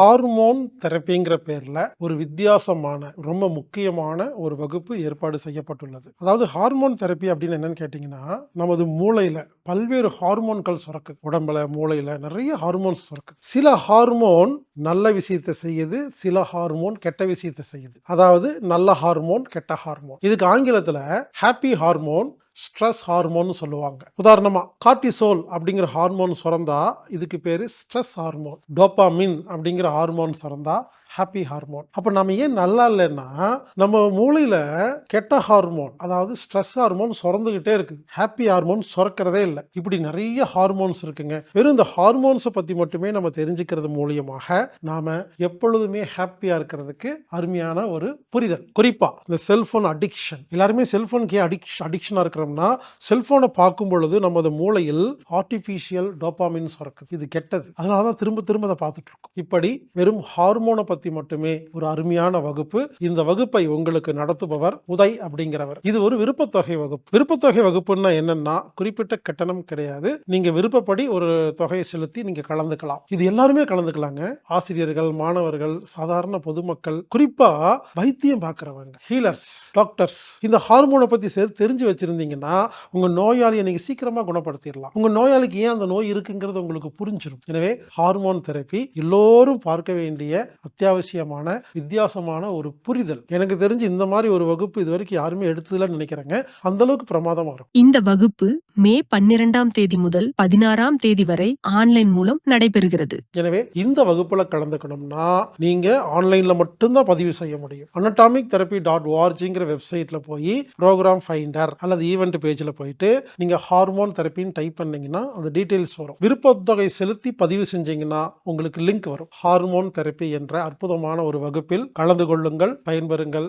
Hormone தெரப்பிங்கிற பேர்ல ஒரு வித்தியாசமான ரொம்ப முக்கியமான ஒரு வகுப்பு ஏற்பாடு செய்யப்பட்டுள்ளது. அதாவது ஹார்மோன் தெரப்பி அப்படின்னு என்னன்னு கேட்டிங்கன்னா நமது மூளையில பல்வேறு ஹார்மோன்கள் சுரக்குது. உடம்புல மூளையில நிறைய ஹார்மோன்ஸ் சுரக்குது. சில ஹார்மோன் நல்ல விஷயத்தை செய்யுது சில ஹார்மோன் கெட்ட விஷயத்தை செய்யுது. அதாவது நல்ல ஹார்மோன் கெட்ட ஹார்மோன். இதுக்கு ஆங்கிலத்துல ஹாப்பி ஹார்மோன் ஸ்ட்ரெஸ் ஹார்மோன் சொல்லுவாங்க. உதாரணமாக கார்டிசோல் அப்படிங்கிற ஹார்மோன் சுரந்தா இதுக்கு பேர் ஸ்ட்ரெஸ் ஹார்மோன். டோப்பாமின் அப்படிங்கிற ஹார்மோன் சுரந்தா ஹாப்பி ஹார்மோன் அப்போ நம்ம ஏன் நல்லா இல்லைன்னா நம்ம மூளையில் கெட்ட ஹார்மோன் அதாவது ஸ்ட்ரெஸ் ஹார்மோன் சுரந்துக்கிட்டே இருக்குது ஹாப்பி ஹார்மோன் சுரக்கிறதே இல்லை. இப்படி நிறைய ஹார்மோன்ஸ் இருக்குங்க. வெறும் இந்த ஹார்மோன்ஸை பற்றி மட்டுமே நம்ம தெரிஞ்சுக்கிறது மூலியமாக நாம் எப்பொழுதுமே ஹாப்பியாக இருக்கிறதுக்கு அருமையான ஒரு புரிதல். குறிப்பாக இந்த செல்ஃபோன் அடிக்ஷன் எல்லாருமே செல்ஃபோனுக்கு ஏன் அடிக்ஷன் அடிக்ஷனாக இருக்கிறோம்னா செல்ஃபோனை பார்க்கும் பொழுது நமது மூளையில் ஆர்டிஃபிஷியல் டோப்பாமின் சுரக்குது இது கெட்டது. அதனால தான் திரும்ப திரும்ப அதை பார்த்துட்டு இருக்கோம். இப்படி வெறும் ஹார்மோனை பற்றி பத்தி மட்டுமே ஒரு அருமையான வகுப்பு. இந்த வகுப்பை உங்களுக்கு நடத்துபவர் உதய் அப்படிங்கிறவர். இது ஒரு விருப்பத்தொகை வகுப்பு. விருப்பத்தொகை வகுப்புன்னா என்னன்னா குறிப்பிட்ட கட்டணம் கிடையாது. நீங்க விருப்பப்படி ஒரு தொகையை செலுத்தி நீங்க கலந்துக்கலாம். இது எல்லாருமே கலந்துக்கலாங்க. ஆசிரியர்கள் மாணவர்கள் சாதாரண பொதுமக்கள் குறிப்பா வைத்தியம் பார்க்கறவங்க ஹீலர்ஸ் டாக்டர்ஸ் இந்த ஹார்மோனை பத்தி செ- தெரிஞ்சு வச்சிருந்தீங்கன்னா உங்க நோயாளியை நீங்க சீக்கிரமா குணப்படுத்திடலாம். உங்க நோயாளிக்கு ஏன் அந்த நோய் இருக்குங்கிறது உங்களுக்கு புரிஞ்சிடும் எனவே ஹார்மோன் தெரப்பி எல்லோரும் பார்க்க வேண்டிய அத்தியாவசியமான வித்தியாசமான ஒரு புரிதல். எனக்கு தெரிஞ்சு இந்த மாதிரி ஒரு வகுப்பு இது வரைக்கும் யாருமே எடுத்ததில்லைன்னு நினைக்கிறேங்க. அந்த அளவுக்கு பிரமாதமா இருக்கும். இந்த வகுப்பு மே பன்னிரெண்டாம் தேதி முதல் பதினாறாம் தேதி வரை ஆன்லைன் மூலம் நடைபெறுகிறது. எனவே இந்த வகுப்புல கலந்துக்கணும்னா நீங்க ஆன்லைன்ல மட்டும்தான் பதிவு செய்ய முடியும். அனட்டாமிக் தெரப்பி டாட் ஓஆர்ஜிங்கிற வெப்சைட்ல போய் ப்ரோக்ராம் ஃபைண்டர் அல்லது ஈவெண்ட் பேஜ்ல போயிட்டு நீங்க ஹார்மோன் தெரப்பின்னு டைப் பண்ணீங்கன்னா அந்த டீடைல்ஸ் வரும். விருப்பத்தொகை செலுத்தி பதிவு செஞ்சீங்கன்னா உங்களுக்கு லிங்க் வரும். ஹார்மோன் தெரப்பி என்ற அற்புதமான ஒரு வகுப்பில் கலந்து கொள்ளுங்கள் பயன்பெறுங்கள்.